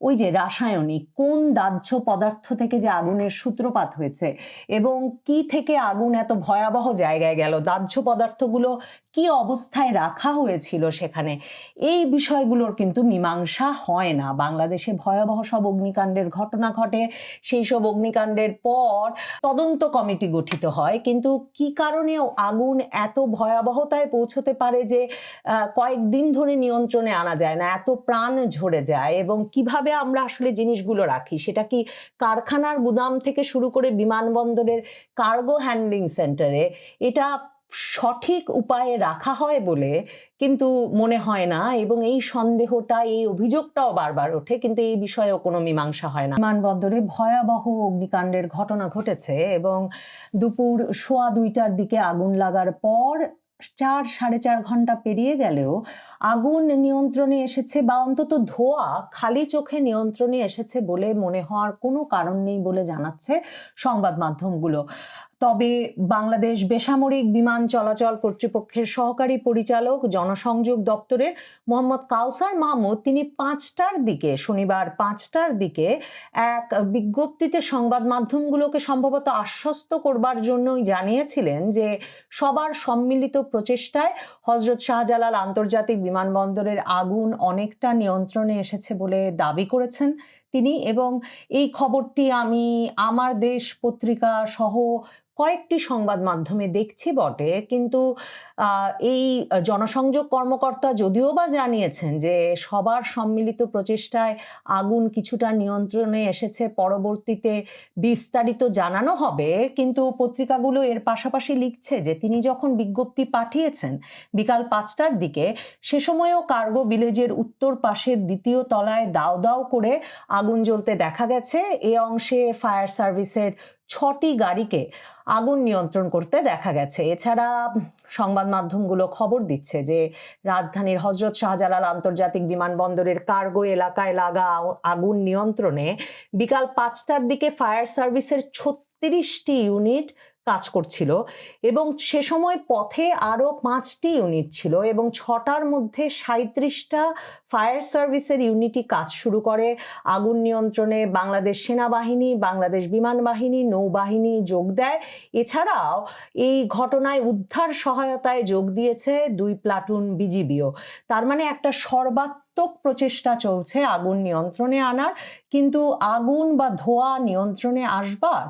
ওই যে রাসায়নিক, কোন দাহ্য পদার্থ থেকে যে আগুনের সূত্রপাত হয়েছে এবং কি থেকে আগুন এত ভয়াবহ জায়গায় গেল? দাহ্য পদার্থগুলো কি অবস্থায় রাখা হয়েছিল সেখানে? এই বিষয়গুলোর কিন্তু মীমাংসা হয় না। বাংলাদেশে ভয়াবহ সব অগ্নিকাণ্ডের ঘটনা ঘটে। সেই সব অগ্নিকাণ্ডের পর তদন্ত কমিটি গঠিত হয়। কিন্তু কি কারণে আগুন এত ভয়াবহতায় পৌঁছতে পারে যে কয়েকদিন ধরে নিয়ন্ত্রণে আনা যায় না, এত প্রাণ ঝরে যায় এবং কীভাবে আমরা আসলে জিনিসগুলো রাখি? সেটা কি কারখানার গুদাম থেকে শুরু করে বিমানবন্দরের কার্গো হ্যান্ডলিং সেন্টারে এটা সঠিক উপায়ে রাখা হয় বলে কিন্তু মনে হয় না এবং এই সন্দেহটা, এই অভিযোগটাও বারবার ওঠে কিন্তু এই বিষয়েও কোনো মীমাংসা হয় না। বিমানবন্দরে ভয়াবহ অগ্নিকাণ্ডের ঘটনা ঘটেছে এবং দুপুর সোয়া দুইটার দিকে আগুন লাগার পর চার, সাড়ে চার ঘণ্টা পেরিয়ে গেলেও আগুন নিয়ন্ত্রণে এসেছে বা অন্তত ধোঁয়া খালি চোখে নিয়ন্ত্রণে এসেছে বলে মনে হওয়ার কোনো কারণ নেই বলে জানাচ্ছে সংবাদ মাধ্যমগুলো। তবে বাংলাদেশ বেসামরিক বিমান চলাচল কর্তৃপক্ষের সহকারী পরিচালক, জনসংযোগ দপ্তরের মোহাম্মদ কাউসার মাহমুদ, তিনি পাঁচটার দিকে, শনিবার পাঁচটার দিকে এক বিজ্ঞপ্তিতে সংবাদ মাধ্যমগুলোকে সম্ভবত আশ্বস্ত করবার জন্যই জানিয়েছিলেন যে সবার সম্মিলিত প্রচেষ্টায় হজরত শাহজালাল আন্তর্জাতিক বিমানবন্দরের আগুন অনেকটা নিয়ন্ত্রণে এসেছে বলে দাবি করেছেন তিনি এবং এই খবরটি আমি আমার দেশ পত্রিকা সহ কয়েকটি সংবাদ মাধ্যমে দেখছি বটে, কিন্তু এই জনসংযোগ কর্মকর্তা যদিও বা জানিয়েছেন যে সবার সম্মিলিত প্রচেষ্টায় আগুন কিছুটা নিয়ন্ত্রণে এসেছে, পরবর্তীতে বিস্তারিত জানানো হবে, কিন্তু পত্রিকাগুলো এর পাশাপাশি লিখছে যে তিনি যখন বিজ্ঞপ্তি পাঠিয়েছেন বিকাল পাঁচটার দিকে, সে সময়ও কার্গো ভিলেজের উত্তর পাশের দ্বিতীয় তলায় দাও দাও করে আগুন জ্বলতে দেখা গেছে। এ অংশে ফায়ার সার্ভিসের ছটি গাড়িকে আগুন নিয়ন্ত্রণ করতে দেখা গেছে। এছাড়া সংবাদ মাধ্যমগুলো খবর দিচ্ছে যে, রাজধানীর হজরত শাহজালাল আন্তর্জাতিক বিমানবন্দরের কার্গো এলাকায় লাগা আগুন নিয়ন্ত্রণে বিকাল পাঁচটার দিকে ফায়ার সার্ভিসের ছত্রিশটি ইউনিট কাজ করছিল এবং সে সময় পথে আরও পাঁচটি ইউনিট ছিল এবং ছটার মধ্যে সাঁত্রিশটা ফায়ার সার্ভিসের ইউনিটই কাজ শুরু করে। আগুন নিয়ন্ত্রণে বাংলাদেশ সেনাবাহিনী, বাংলাদেশ বিমান বাহিনী, নৌবাহিনী যোগ দেয়। এছাড়াও এই ঘটনায় উদ্ধার সহায়তায় যোগ দিয়েছে দুই প্লাটুন বিজিবিও। তার মানে একটা সর্বাত্মক প্রচেষ্টা চলছে আগুন নিয়ন্ত্রণে আনার। কিন্তু আগুন বা ধোঁয়া নিয়ন্ত্রণে আসবার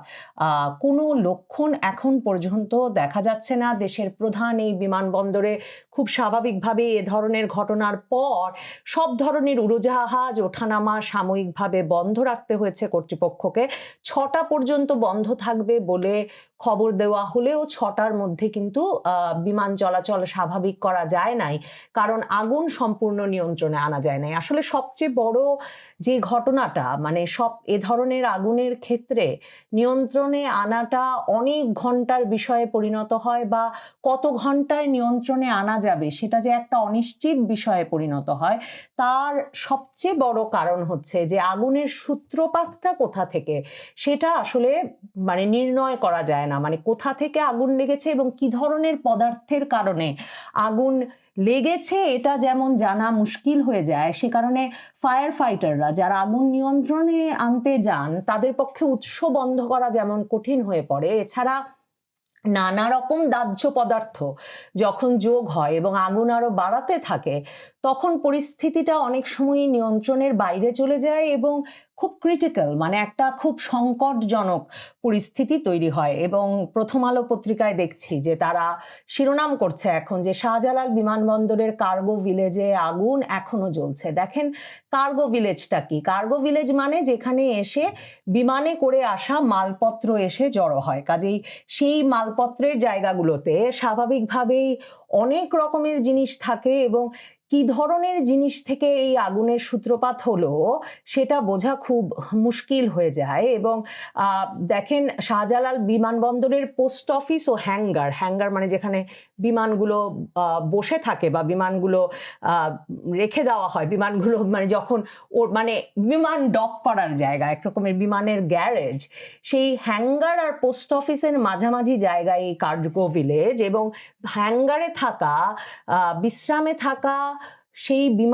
কোনো লক্ষণ এখন পর্যন্ত দেখা যাচ্ছে না। দেশের প্রধান এই বিমানবন্দরে খুব স্বাভাবিকভাবে এ ধরনের ঘটনার পর সব ধরনের উড়োজাহাজ, ওঠানামা সাময়িকভাবে বন্ধ রাখতে হয়েছে কর্তৃপক্ষকে। ছটা পর্যন্ত বন্ধ থাকবে বলে খবর দেওয়া হলেও ছটার মধ্যে কিন্তু বিমান চলাচল স্বাভাবিক করা যায় নাই। কারণ আগুন সম্পূর্ণ নিয়ন্ত্রণে আনা যায় নাই। আসলে সবচেয়ে বড় যে ঘটনাটা মানে সব এ ধরনের আগুনের ক্ষেত্রে নিয়ন্ত্রণে আনাটা অনেক ঘণ্টার বিষয়ে পরিণত হয় বা কত ঘন্টায় নিয়ন্ত্রণে আনা যাবে সেটা যে একটা অনিশ্চিত বিষয়ে পরিণত হয়, তার সবচেয়ে বড় কারণ হচ্ছে যে আগুনের সূত্রপাতটা কোথা থেকে সেটা আসলে মানে নির্ণয় করা যায় না। মানে কোথা থেকে আগুন লেগেছে এবং কি ধরনের পদার্থের কারণে আগুন লেগেছে, এটা যেমন জানা মুশকিল হয়ে যায়, সে কারণে ফায়ার ফাইটাররা যারা আগুন নিয়ন্ত্রণে আনতে যান, তাদের পক্ষে উৎস বন্ধ করা যেমন কঠিন হয়ে পড়ে। এছাড়া নানা রকম দাহ্য পদার্থ যখন যোগ হয় এবং আগুন আরও বাড়াতে থাকে, তখন পরিস্থিতিটা অনেক সময় নিয়ন্ত্রণের বাইরে চলে যায় এবং খুব ক্রিটিক্যাল মানে একটা খুব সংকটজনক পরিস্থিতি তৈরি হয় এবং প্রথম আলো পত্রিকায় দেখছি যে তারা শিরোনাম করছে এখন যে শাহজালাল বিমানবন্দরের কার্গো ভিলেজে আগুন এখনও জ্বলছে। দেখেন কার্গো ভিলেজটা কি? কার্গো ভিলেজ মানে যেখানে এসে বিমানে করে আসা মালপত্র এসে জড়ো হয়। কাজেই সেই মালপত্রের জায়গাগুলোতে স্বাভাবিকভাবেই অনেক রকমের জিনিস থাকে এবং কি ধরনের জিনিস থেকে এই আগুনের সূত্রপাত হলো সেটা বোঝা খুব মুশকিল হয়ে যায় এবং দেখেন শাহজালাল বিমানবন্দরের পোস্ট অফিস ও হ্যাঙ্গার হ্যাঙ্গার মানে যেখানে বিমানগুলো বসে থাকে বা বিমানগুলো রেখে দেওয়া হয়, বিমানগুলো মানে যখন ওর মানে বিমান ডক করার জায়গা, এক রকমের বিমানের গ্যারেজ, সেই হ্যাঙ্গার আর পোস্ট অফিসের মাঝামাঝি জায়গায় এই কার্গো ভিলেজ এবং হ্যাঙ্গারে থাকা বিশ্রামে থাকা সেই বিমান